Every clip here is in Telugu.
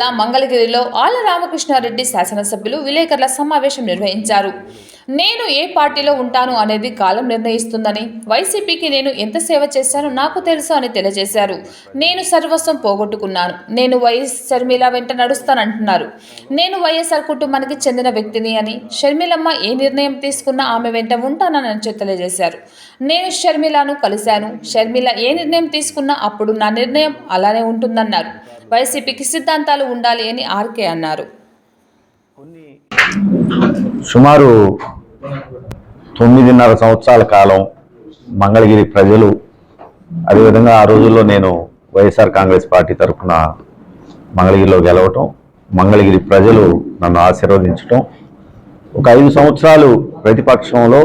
జిల్లా మంగళగిరిలో ఆళ్ళ రామకృష్ణారెడ్డి శాసనసభ్యులు విలేకరుల సమావేశం నిర్వహించారు. నేను ఏ పార్టీలో ఉంటాను అనేది కాలం నిర్ణయిస్తుందని. వైసీపీకి నేను ఎంత సేవ చేశానో నాకు తెలుసు అని తెలియజేశారు. నేను సర్వస్వం పోగొట్టుకున్నాను. నేను వైఎస్ షర్మిల వెంట నడుస్తానంటున్నారు. నేను వైఎస్ఆర్ కుటుంబానికి చెందిన వ్యక్తిని అని. షర్మిలమ్మ ఏ నిర్ణయం తీసుకున్నా ఆమె వెంట ఉంటానని తెలియజేశారు. నేను షర్మిలను కలిశాను. షర్మిల ఏ నిర్ణయం తీసుకున్నా అప్పుడు నా నిర్ణయం అలానే ఉంటుందన్నారు. వైసీపీకి సిద్ధాంతాలు ఉండాలి అని ఆర్కే అన్నారు. సుమారు తొమ్మిదిన్నర సంవత్సరాల కాలం మంగళగిరి ప్రజలు అదేవిధంగా ఆ రోజుల్లో నేను వైఎస్ఆర్ కాంగ్రెస్ పార్టీ తరఫున మంగళగిరిలో గెలవటం మంగళగిరి ప్రజలు నన్ను ఆశీర్వదించటం ఒక ఐదు సంవత్సరాలు ప్రతిపక్షంలో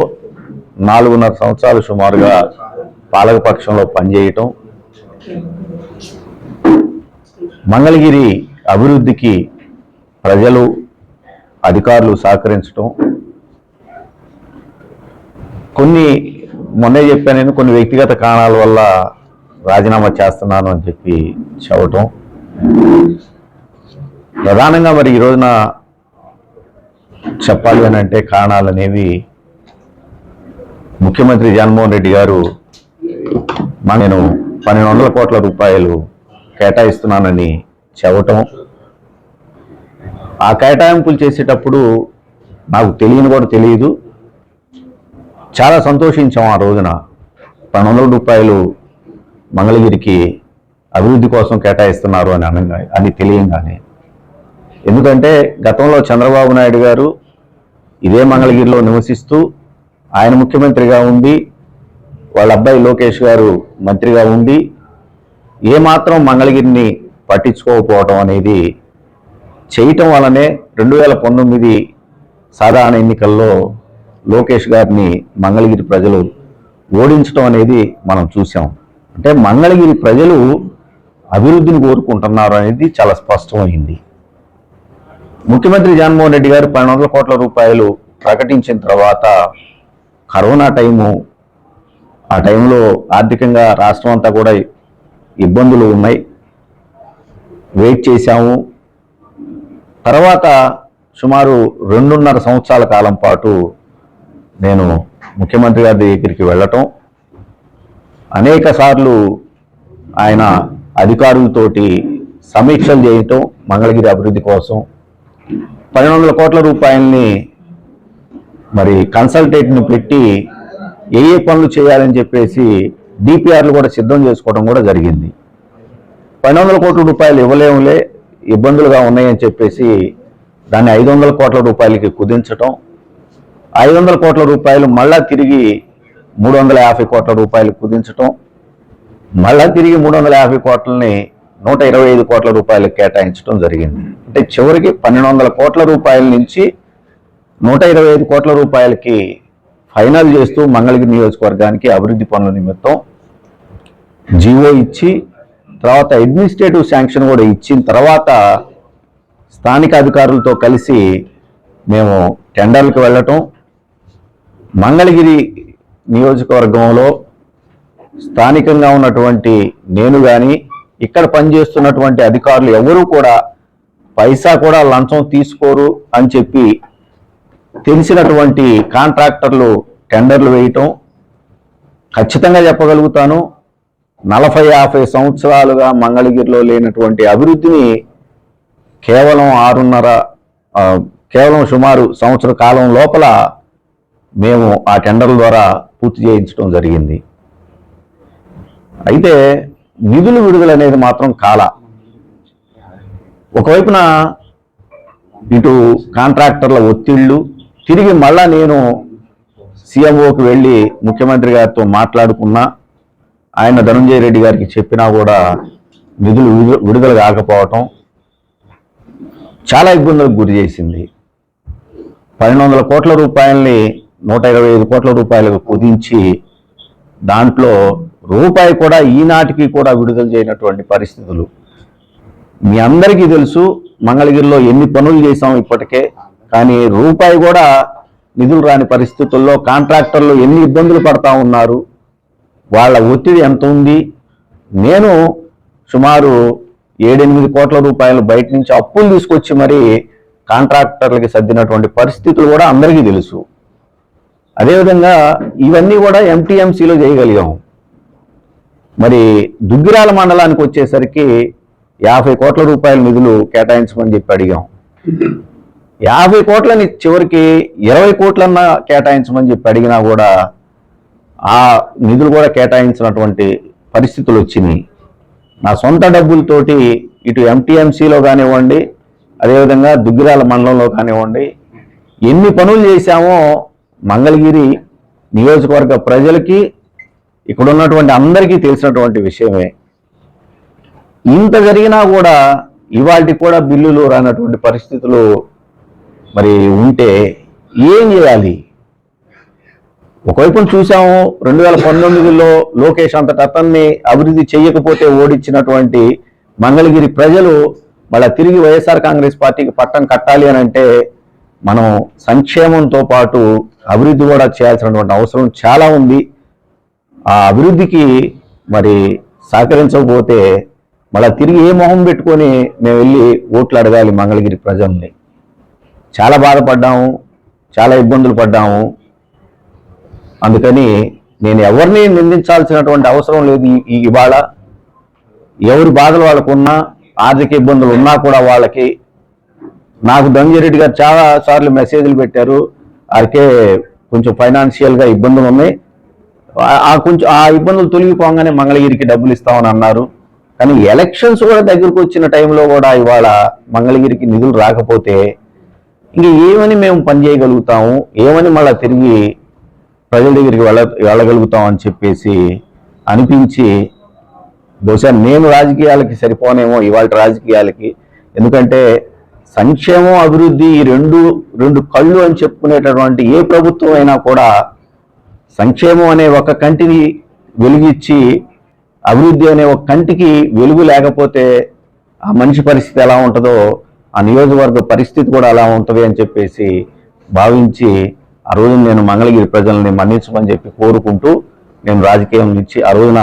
నాలుగున్నర సంవత్సరాలు సుమారుగా పాలకపక్షంలో పనిచేయటం మంగళగిరి అభివృద్ధికి ప్రజలు అధికారులు సహకరించడం కొన్ని మొన్నే చెప్పాను నేను కొన్ని వ్యక్తిగత కారణాల వల్ల రాజీనామా చేస్తున్నాను అని చెప్పి చెప్పటం. ప్రధానంగా మరి ఈ రోజున చెప్పాలి అని అంటే కారణాలు అనేవి ముఖ్యమంత్రి జగన్మోహన్ రెడ్డి గారు మా నేను పన్నెండు వందల కోట్ల రూపాయలు కేటాయిస్తున్నానని చెప్పటం. ఆ కేటాయింపులు చేసేటప్పుడు నాకు తెలియని కూడా తెలియదు. చాలా సంతోషించాం ఆ రోజున. పన్నెండు వందల రూపాయలు మంగళగిరికి అభివృద్ధి కోసం కేటాయిస్తున్నారు అని అనగా అని తెలియంగానే. ఎందుకంటే గతంలో చంద్రబాబు నాయుడు గారు ఇదే మంగళగిరిలో నివసిస్తూ ఆయన ముఖ్యమంత్రిగా ఉండి వాళ్ళ అబ్బాయి లోకేష్ గారు మంత్రిగా ఉండి ఏమాత్రం మంగళగిరిని పట్టించుకోకపోవటం అనేది చేయటం వలనే రెండు వేల పంతొమ్మిది సాధారణ ఎన్నికల్లో లోకేష్ గారిని మంగళగిరి ప్రజలు ఓడించడం అనేది మనం చూసాం అంటే మంగళగిరి ప్రజలు అభివృద్ధిని కోరుకుంటున్నారు అనేది చాలా స్పష్టమైంది. ముఖ్యమంత్రి జగన్మోహన్ రెడ్డి గారు పన్నెండు వందల కోట్ల రూపాయలు ప్రకటించిన తర్వాత కరోనా టైము ఆ టైంలో ఆర్థికంగా రాష్ట్రం అంతా కూడా ఇబ్బందులు ఉన్నాయి. వెయిట్ చేశాము. తర్వాత సుమారు రెండున్నర సంవత్సరాల కాలం పాటు నేను ముఖ్యమంత్రి గారి దగ్గరికి వెళ్ళటం అనేక సార్లు ఆయన అధికారులతోటి సమీక్షలు చేయటం మంగళగిరి అభివృద్ధి కోసం పన్నెండు వందల కోట్ల రూపాయలని మరి కన్సల్టేట్ని పెట్టి ఏ ఏ పనులు చేయాలని చెప్పేసి డిపిఆర్లు కూడా సిద్ధం చేసుకోవడం కూడా జరిగింది. పన్నెండు వందల కోట్ల రూపాయలు ఇవ్వలేములే ఇబ్బందులుగా ఉన్నాయని చెప్పేసి దాన్ని ఐదు వందల కోట్ల రూపాయలకి కుదించటం ఐదు వందల కోట్ల రూపాయలు మళ్ళా తిరిగి మూడు వందల యాభై కోట్ల రూపాయలు కుదించటం మళ్ళా తిరిగి మూడు వందల యాభై కోట్లని నూట ఇరవై ఐదు కోట్ల రూపాయలు కేటాయించడం జరిగింది. అంటే చివరికి పన్నెండు వందల కోట్ల రూపాయల నుంచి నూట ఇరవై ఐదు కోట్ల రూపాయలకి ఫైనల్ చేస్తూ మంగళగిరి నియోజకవర్గానికి అభివృద్ధి పనుల నిమిత్తం జీవో ఇచ్చి తర్వాత అడ్మినిస్ట్రేటివ్ శాంక్షన్ కూడా ఇచ్చిన తర్వాత స్థానిక అధికారులతో కలిసి మేము టెండర్లకు వెళ్ళటం మంగళగిరి నియోజకవర్గంలో స్థానికంగా ఉన్నటువంటి నేను కానీ ఇక్కడ పనిచేస్తున్నటువంటి అధికారులు ఎవరూ కూడా పైసా కూడా లంచం తీసుకోరు అని చెప్పి తెలిసినటువంటి కాంట్రాక్టర్లు టెండర్లు వేయటం ఖచ్చితంగా చెప్పగలుగుతాను. నలభై యాభై సంవత్సరాలుగా మంగళగిరిలో లేనటువంటి అభివృద్ధిని కేవలం ఆరున్నర కేవలం సుమారు సంవత్సర కాలం లోపల మేము ఆ టెండర్ల ద్వారా పూర్తి చేయించడం జరిగింది. అయితే నిధులు విడుదల అనేది మాత్రం కాల. ఒకవైపున ఇటు కాంట్రాక్టర్ల ఒత్తిళ్ళు తిరిగి మళ్ళా నేను సీఎంఓకి వెళ్ళి ముఖ్యమంత్రి గారితో మాట్లాడుకున్నా ఆయన ధనంజయ రెడ్డి గారికి చెప్పినా కూడా నిధులు విడుదల కాకపోవటం చాలా ఇబ్బందులకు గురి చేసింది. పన్నెండు వందల కోట్ల రూపాయల్ని నూట ఇరవై ఐదు కోట్ల రూపాయలకు కుదించి దాంట్లో రూపాయి కూడా ఈనాటికి కూడా విడుదల చేయనటువంటి పరిస్థితులు. మీ అందరికీ తెలుసు మంగళగిరిలో ఎన్ని పనులు చేశాం ఇప్పటికే కానీ రూపాయి కూడా నిధులు రాని పరిస్థితుల్లో కాంట్రాక్టర్లు ఎన్ని ఇబ్బందులు పడతా ఉన్నారు వాళ్ళ ఒత్తిడి ఎంత ఉంది? నేను సుమారు ఏడెనిమిది కోట్ల రూపాయలు బయట నుంచి అప్పులు తీసుకొచ్చి మరి కాంట్రాక్టర్లకి సర్దినటువంటి పరిస్థితులు కూడా అందరికీ తెలుసు. అదేవిధంగా ఇవన్నీ కూడా ఎంటీఎంసీలో చేయగలిగాం. మరి దుగ్గిరాల మండలానికి వచ్చేసరికి యాభై కోట్ల రూపాయల నిధులు కేటాయించమని చెప్పి అడిగాం. యాభై కోట్లని చివరికి ఇరవై కోట్లన్నా కేటాయించమని చెప్పి అడిగినా కూడా ఆ నిధులు కూడా కేటాయించినటువంటి పరిస్థితులు వచ్చినాయి. నా సొంత డబ్బులతోటి ఇటు ఎంటీఎంసీలో కానివ్వండి అదేవిధంగా దుగ్గిరాల మండలంలో కానివ్వండి ఎన్ని పనులు చేశామో మంగళగిరి నియోజకవర్గ ప్రజలకి ఇక్కడ ఉన్నటువంటి అందరికీ తెలిసినటువంటి విషయమే. ఇంత జరిగినా కూడా ఇవాళకి కూడా బిల్లులు రానటువంటి పరిస్థితులు మరి ఉంటే ఏం చేయాలి? ఒకవైపు చూసాము రెండు వేల పంతొమ్మిదిలో లోకేష్ అంతట అతన్ని అభివృద్ధి చేయకపోతే ఓడించినటువంటి మంగళగిరి ప్రజలు మళ్ళా తిరిగి వైఎస్ఆర్ కాంగ్రెస్ పార్టీకి పట్టం కట్టాలి అని అంటే మనం సంక్షేమంతో పాటు అభివృద్ధి కూడా చేయాల్సినటువంటి అవసరం చాలా ఉంది. ఆ అభివృద్ధికి మరి సహకరించకపోతే మళ్ళా తిరిగి ఏ మొహం పెట్టుకొని మేము వెళ్ళి ఓట్లు అడగాలి మంగళగిరి ప్రజల్ని. చాలా బాధపడ్డాము చాలా ఇబ్బందులు పడ్డాము. అందుకని నేను ఎవరిని నిందించాల్సినటువంటి అవసరం లేదు ఈ- ఇవాళ. ఎవరి బాధలు వాళ్ళకున్నా ఆర్థిక ఇబ్బందులు ఉన్నా కూడా వాళ్ళకి నాకు ధనంజయరెడ్డి గారు చాలా సార్లు మెసేజ్లు పెట్టారు. అరికే కొంచెం ఫైనాన్షియల్గా ఇబ్బందులు ఉన్నాయి. ఆ- కొంచెం ఆ ఇబ్బందులు తొలగిపోగానే మంగళగిరికి డబ్బులు ఇస్తామని అన్నారు. కానీ ఎలక్షన్స్ కూడా దగ్గరకు వచ్చిన టైంలో కూడా ఇవాళ మంగళగిరికి నిధులు రాకపోతే ఇంక ఏమని మేము పని చేయగలుగుతాము? ఏమని మళ్ళీ తిరిగి ప్రజల దగ్గరికి వెళ్ళ వెళ్ళగలుగుతాం అని చెప్పేసి అనిపించి బహుశా నేను రాజకీయాలకి సరిపోనేమో ఇవాళ రాజకీయాలకి. ఎందుకంటే సంక్షేమం అభివృద్ధి ఈ రెండు రెండు కళ్ళు అని చెప్పుకునేటటువంటి ఏ ప్రభుత్వం అయినా కూడా సంక్షేమం అనే ఒక కంటిని వెలుగిచ్చి అభివృద్ధి అనే ఒక కంటికి వెలుగు లేకపోతే ఆ మనిషి పరిస్థితి ఎలా ఉంటుందో ఆ నియోజకవర్గ పరిస్థితి కూడా అలా ఉంటుంది అని చెప్పేసి భావించి ఆ రోజు నేను మంగళగిరి ప్రజల్ని మన్నించమని చెప్పి కోరుకుంటూ నేను రాజకీయం నుంచి ఆ రోజున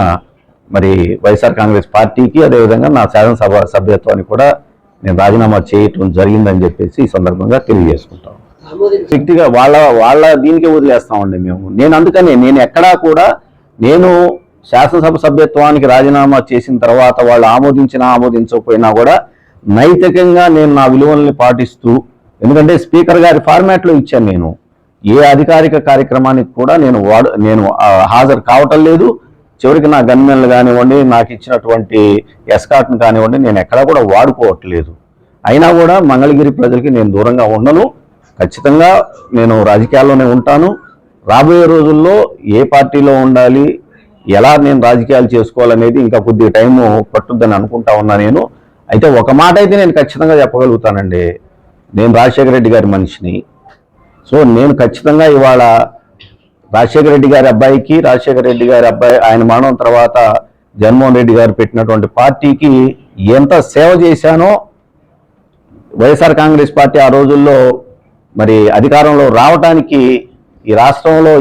మరి వైఎస్ఆర్ కాంగ్రెస్ పార్టీకి అదేవిధంగా నా శాసనసభ సభ్యత్వాన్ని కూడా నేను రాజీనామా చేయటం జరిగిందని చెప్పేసి ఈ సందర్భంగా తెలియజేసుకుంటాం. శక్తిగా వాళ్ళ వాళ్ళ దీనికే వదిలేస్తామండి మేము. నేను అందుకనే నేను ఎక్కడా కూడా నేను శాసనసభ సభ్యత్వానికి రాజీనామా చేసిన తర్వాత వాళ్ళు ఆమోదించినా ఆమోదించకపోయినా కూడా నైతికంగా నేను నా విలువల్ని పాటిస్తూ ఎందుకంటే స్పీకర్ గారి ఫార్మాట్లో ఇచ్చాను నేను. ఏ అధికారిక కార్యక్రమానికి కూడా నేను వాడు నేను హాజరు కావటం లేదు. చివరికి నా గన్మెన్లు కానివ్వండి నాకు ఇచ్చినటువంటి ఎస్కాట్ను కానివ్వండి నేను ఎక్కడా కూడా వాడుకోవట్లేదు. అయినా కూడా మంగళగిరి ప్రజలకి నేను దూరంగా ఉండను. ఖచ్చితంగా నేను రాజకీయాల్లోనే ఉంటాను. రాబోయే రోజుల్లో ఏ పార్టీలో ఉండాలి ఎలా నేను రాజకీయాలు చేసుకోవాలనేది ఇంకా కొద్ది టైము పట్టుద్దని అనుకుంటా ఉన్నా నేను. అయితే ఒక మాట అయితే నేను ఖచ్చితంగా చెప్పగలుగుతానండి. నేను రాజశేఖర రెడ్డి గారి మనిషిని. సో నేను ఖచ్చితంగా ఇవాళ రాజశేఖర రెడ్డి గారి అబ్బాయికి రాజశేఖర రెడ్డి గారి అబ్బాయి ఆయన మరణం తర్వాత జగన్మోహన్ రెడ్డి గారు పెట్టినటువంటి పార్టీకి ఎంత సేవ చేశానో వైఎస్ఆర్ కాంగ్రెస్ పార్టీ ఆ రోజుల్లో మరి అధికారంలో రావటానికి ఈ రాష్ట్రంలో